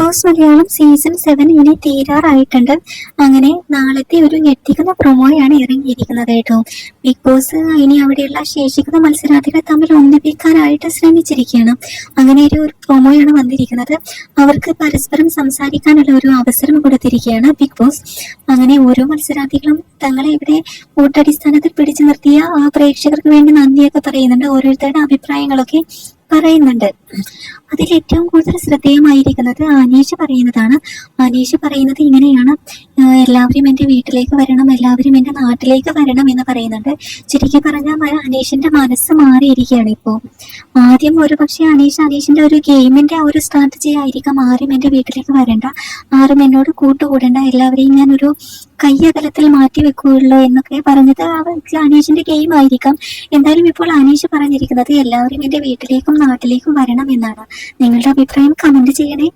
Boss Malayalam season seven ഇനി തീരാറായിട്ടുണ്ട്. അങ്ങനെ നാളത്തെ ഒരു ഞെട്ടിക്കുന്ന പ്രൊമോയാണ് ഇറങ്ങിയിരിക്കുന്നത് കേട്ടോ. ബിഗ് ബോസ് ഇനി അവിടെയുള്ള ശേഷിക്കുന്ന മത്സരാർത്ഥികളെ തമ്മിൽ ഒന്നിപ്പിക്കാനായിട്ട് ശ്രമിച്ചിരിക്കുകയാണ്. അങ്ങനെ ഒരു പ്രൊമോയാണ് വന്നിരിക്കുന്നത്. അവർക്ക് പരസ്പരം സംസാരിക്കാനുള്ള ഒരു അവസരം കൊടുത്തിരിക്കുകയാണ് ബിഗ് ബോസ് അങ്ങനെ ഓരോ മത്സരാർത്ഥികളും തങ്ങളെ ഇവിടെ വോട്ടടിസ്ഥാനത്തിൽ പിടിച്ചു നിർത്തിയ പ്രേക്ഷകർക്ക് വേണ്ടി നന്ദിയൊക്കെ പറയുന്നുണ്ട്. ഓരോരുത്തരുടെ അഭിപ്രായങ്ങളൊക്കെ പറയുന്നുണ്ട്. അതിൽ ഏറ്റവും കൂടുതൽ ശ്രദ്ധേയമായിരിക്കുന്നത് അനീഷ് പറയുന്നതാണ്. അനീഷ് പറയുന്നത് ഇങ്ങനെയാണ്. "ആഹ് എല്ലാവരും എന്റെ വീട്ടിലേക്ക് വരണം എല്ലാവരും എന്റെ നാട്ടിലേക്ക് വരണം എന്ന് പറയുന്നുണ്ട്. ചുരുക്കി പറഞ്ഞാൽ അനീഷിന്റെ മനസ്സ് മാറിയിരിക്കുകയാണ് ഇപ്പോൾ. ആദ്യം ഒരു പക്ഷേ അനീഷ് അനീഷിന്റെ ഒരു ഗെയിമിന്റെ ആ ഒരു സ്ട്രാറ്റജി ആയിരിക്കാം ആരും എന്റെ വീട്ടിലേക്ക് വരണ്ട. ആരും എന്നോട് കൂട്ടുകൂടണ്ട. എല്ലാവരെയും ഞാൻ ഒരു കയ്യകലത്തിൽ മാറ്റി വെക്കുകയുള്ളൂ എന്നൊക്കെ പറഞ്ഞത് അനീഷിന്റെ ഗെയിം ആയിരിക്കാം എന്തായാലും ഇപ്പോൾ അനീഷ് പറഞ്ഞിരിക്കുന്നത് എല്ലാവരും എന്റെ വീട്ടിലേക്കും നാട്ടിലേക്കും വരണം. എന്നാണ് നിങ്ങളുടെ അഭിപ്രായം കമന്റ് ചെയ്യണേ.